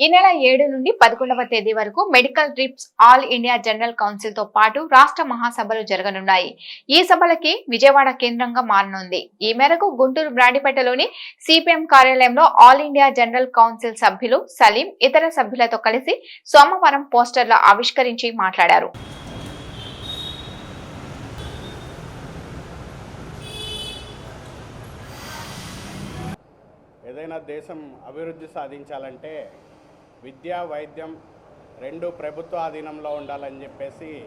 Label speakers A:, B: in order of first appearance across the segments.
A: ఈ నెల ఏడు నుండి పదకొండవ తేదీ వరకు medical trips all India general కౌన్సిల్తో పాటు రాష్ట్ర మహాసభలు జరగనున్నాయి. ఈ సభలకి విజయవాడ కేంద్రంగా మారనుంది. ఈ మేరకు గుంటూరు బ్రాండిపేటలోని సిపిఎం కార్యాలయంలో ఆల్ ఇండియా జనరల్ కౌన్సిల్ సభ్యులు సలీం ఇతర సభ్యులతో కలిసి సోమవారం పోస్టర్లు ఆవిష్కరించి మాట్లాడారు.
B: ఏదైనా దేశం అభివృద్ధి సాధించాలంటే విద్య వైద్యం రెండు ప్రభుత్వ ఆధీనంలో ఉండాలని చెప్పేసి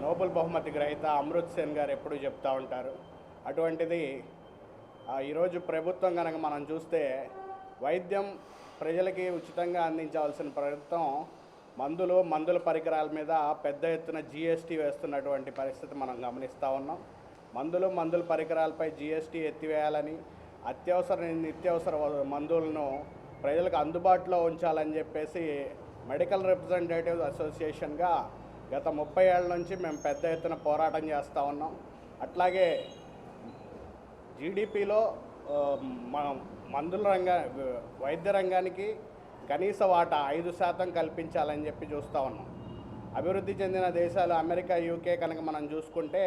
B: నోబెల్ బహుమతి గ్రహీత అమృత్ సేన్ గారు ఎప్పుడూ చెప్తూ ఉంటారు. అటువంటిది ఈరోజు ప్రభుత్వం కనుక మనం చూస్తే వైద్యం ప్రజలకి ఉచితంగా అందించవలసిన ప్రభుత్వం మందులు మందుల పరికరాల మీద పెద్ద ఎత్తున జీఎస్టీ వేస్తున్నటువంటి పరిస్థితి మనం గమనిస్తూ ఉన్నాం. మందులు మందుల పరికరాలపై జీఎస్టీ ఎత్తివేయాలని అత్యవసర నిత్యవసర వ- మందులను ప్రజలకు అందుబాటులో ఉంచాలని చెప్పేసి మెడికల్ రిప్రజెంటేటివ్ అసోసియేషన్గా గత ముప్పై ఏళ్ళ నుంచి మేము పెద్ద ఎత్తున పోరాటం చేస్తూ ఉన్నాం. అట్లాగే జీడిపిలో మనం మందుల రంగా వైద్య రంగానికి కనీస వాటా ఐదు శాతం కల్పించాలని చెప్పి చూస్తూ ఉన్నాం. అభివృద్ధి చెందిన దేశాలు అమెరికా యూకే కనుక మనం చూసుకుంటే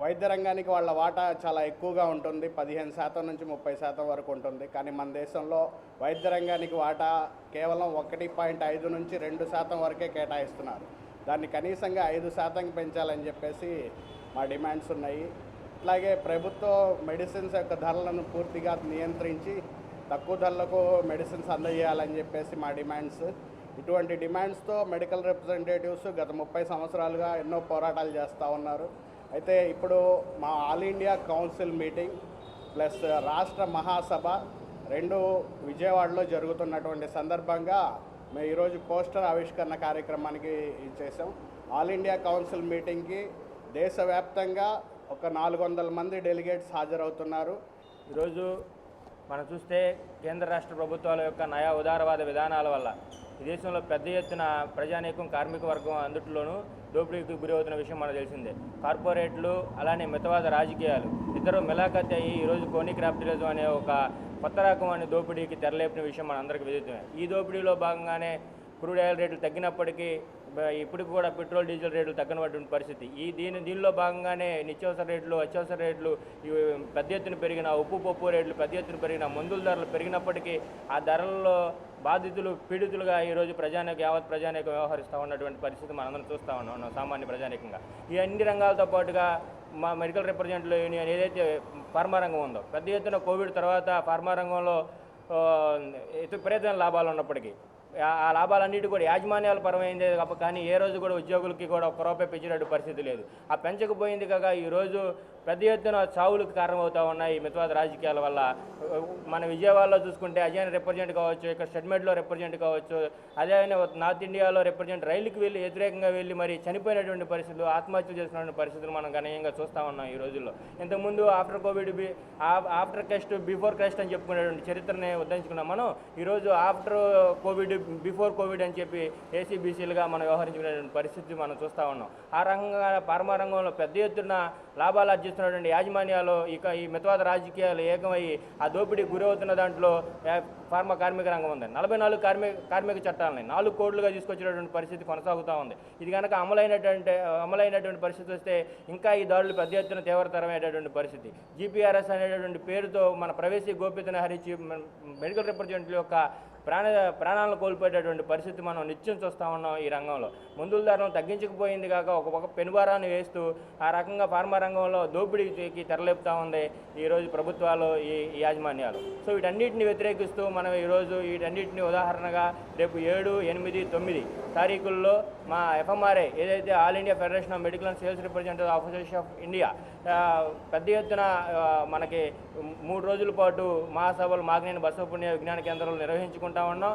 B: వైద్య రంగానికి వాళ్ళ వాటా చాలా ఎక్కువగా ఉంటుంది. పదిహేను శాతం నుంచి ముప్పై శాతం వరకు ఉంటుంది. కానీ మన దేశంలో వైద్య రంగానికి వాటా కేవలం ఒకటి పాయింట్ ఐదు నుంచి రెండు శాతం వరకే కేటాయిస్తున్నారు. దాన్ని కనీసంగా ఐదు శాతం పెంచాలని చెప్పేసి మా డిమాండ్స్ ఉన్నాయి. అట్లాగే ప్రభుత్వం మెడిసిన్స్ యొక్క ధరలను పూర్తిగా నియంత్రించి తక్కువ ధరలకు మెడిసిన్స్ అందజేయాలని చెప్పేసి మా డిమాండ్స్. ఇటువంటి డిమాండ్స్తో మెడికల్ రిప్రజెంటేటివ్స్ గత ముప్పై సంవత్సరాలుగా ఎన్నో పోరాటాలు చేస్తూ ఉన్నారు. అయితే ఇప్పుడు మా all India council meeting plus రాష్ట్ర మహాసభ రెండు విజయవాడలో జరుగుతున్నటువంటి సందర్భంగా మేము ఈరోజు పోస్టర్ ఆవిష్కరణ కార్యక్రమానికి చేసాం ఆల్ ఇండియా కౌన్సిల్ మీటింగ్కి దేశవ్యాప్తంగా ఒక నాలుగు వందల మంది డెలిగేట్స్ హాజరవుతున్నారు.
C: ఈరోజు మనం చూస్తే కేంద్ర రాష్ట్ర ప్రభుత్వాల యొక్క నయా ఉదారవాద విధానాల వల్ల దేశంలో పెద్ద ఎత్తున ప్రజానీకం కార్మిక వర్గం అందుట్లోనూ దోపిడీకి గురవుతున్న విషయం మనకు తెలిసిందే. కార్పొరేట్లు అలానే మితవాద రాజకీయాలు ఇద్దరు మిలాఖత్ అయ్యి ఈరోజు కోని క్రాప్టిలిజం అనే ఒక కొత్త రకం అనే దోపిడీకి తెరలేపిన విషయం మనందరికీ విదితమే. ఈ దోపిడీలో భాగంగానే క్రూడ్ ఆయిల్ రేట్లు తగ్గినప్పటికీ ఇప్పటికి కూడా పెట్రోల్ డీజిల్ రేట్లు తగ్గనటువంటి పరిస్థితి. ఈ దీని దీనిలో భాగంగానే నిత్యావసర రేట్లు అత్యవసర రేట్లు ఇవి పెద్ద ఎత్తున పెరిగిన ఉప్పు పప్పు రేట్లు పెద్ద ఎత్తున పెరిగిన మందుల ధరలు పెరిగినప్పటికీ ఆ ధరల్లో బాధితులు పీడితులుగా ఈరోజు ప్రజానీకం యావత్ ప్రజానీకం వ్యవహరిస్తూ ఉన్నటువంటి పరిస్థితి మనందరం చూస్తూ ఉన్నాం సామాన్య ప్రజానీకంగా. ఈ అన్ని రంగాలతో పాటుగా మా మెడికల్ రిప్రజెంటేటివ్ యూనియన్ ఏదైతే ఫార్మా రంగం ఉందో పెద్ద ఎత్తున కోవిడ్ తర్వాత ఫార్మా రంగంలో ఆ, విపరీతమైన లాభాలు ఉన్నప్పటికీ ఆ- లాభాలన్నిటి కూడా యాజమాన్యాల పరమైందే తప్ప కానీ ఏ రోజు కూడా ఉద్యోగులకి కూడా ఒక్క రూపాయి పెంచినట్టు పరిస్థితి లేదు. ఆ పెంచకపోయింది కాక ఈరోజు పెద్ద ఎత్తున చావులకు కారణమవుతా ఉన్నాయి ఈ మితవాద రాజకీయాల వల్ల. మన విజయవాడలో చూసుకుంటే అజయన్ రిప్రజెంట్ కావచ్చు ఇక్కడ షెడ్మెడ్లో రిప్రజెంట్ కావచ్చు అదే నార్త్ ఇండియాలో రిప్రజెంట్ రైలుకి వెళ్ళి వ్యతిరేకంగా వెళ్ళి మరి చనిపోయినటువంటి పరిస్థితులు ఆత్మహత్య చేసినటువంటి పరిస్థితులు మనం గణనీయంగా చూస్తూ ఉన్నాం ఈ రోజుల్లో. ఇంతకుముందు after covid B after Christ before Christ అని చెప్పుకునేటువంటి చరిత్రనే ఉద్ధరించుకున్నాం మనం. ఈరోజు ఆఫ్టర్ కోవిడ్ బిఫోర్ కోవిడ్ అని చెప్పి ఏసీబీసీలుగా మనం వ్యవహరించుకునేటువంటి పరిస్థితి మనం చూస్తూ ఉన్నాం. ఆ రంగంగా ఫార్మా రంగంలో పెద్ద ఎత్తున లాభాలు ఆర్జిస్తున్నటువంటి యాజమాన్యాలు ఇక ఈ మితవాద రాజకీయాలు ఏకమయ్యి ఆ దోపిడీ గురవుతున్న దాంట్లో ఫార్మా కార్మిక రంగం ఉంది. నలభై నాలుగు కార్మిక కార్మిక చట్టాలని నాలుగు కోట్లుగా తీసుకొచ్చినటువంటి పరిస్థితి కొనసాగుతూ ఉంది. ఇది కనుక అమలైనటువంటి అమలైనటువంటి పరిస్థితి వస్తే ఇంకా ఈ దాడులు పెద్ద ఎత్తున తీవ్రతరమైనటువంటి పరిస్థితి. జీపీఆర్ఎస్ అనేటటువంటి పేరుతో మన ప్రవేశీ గోప్యతను హరించి మెడికల్ రిప్రజెంటేటివ్ యొక్క ప్రాణ ప్రాణాలను కోల్పోయేటటువంటి పరిస్థితి మనం నిత్యం చూస్తూ ఉన్నాం ఈ రంగంలో. మందుల ధరలను తగ్గించకపోయింది కాక ఒక పక్క పెనుభారాన్ని వేస్తూ ఆ రకంగా ఫార్మా రంగంలో దోపిడీకి తెరలేపుతూ ఉంది ఈరోజు ప్రభుత్వాలు ఈ యాజమాన్యాలు. సో వీటన్నిటిని వ్యతిరేకిస్తూ మనం ఈరోజు వీటన్నిటిని ఉదాహరణగా రేపు ఏడు ఎనిమిది తొమ్మిది తారీఖుల్లో మా ఎఫ్ఎంఆర్ఏ ఏదైతే all India federation of medical and sales representative officers of India పెద్ద ఎత్తున మనకి మూడు రోజుల పాటు మహాసభలు మాగ్నేని బసవపుణ్య విజ్ఞాన కేంద్రంలో నిర్వహించుకుంటా ఉన్నాం.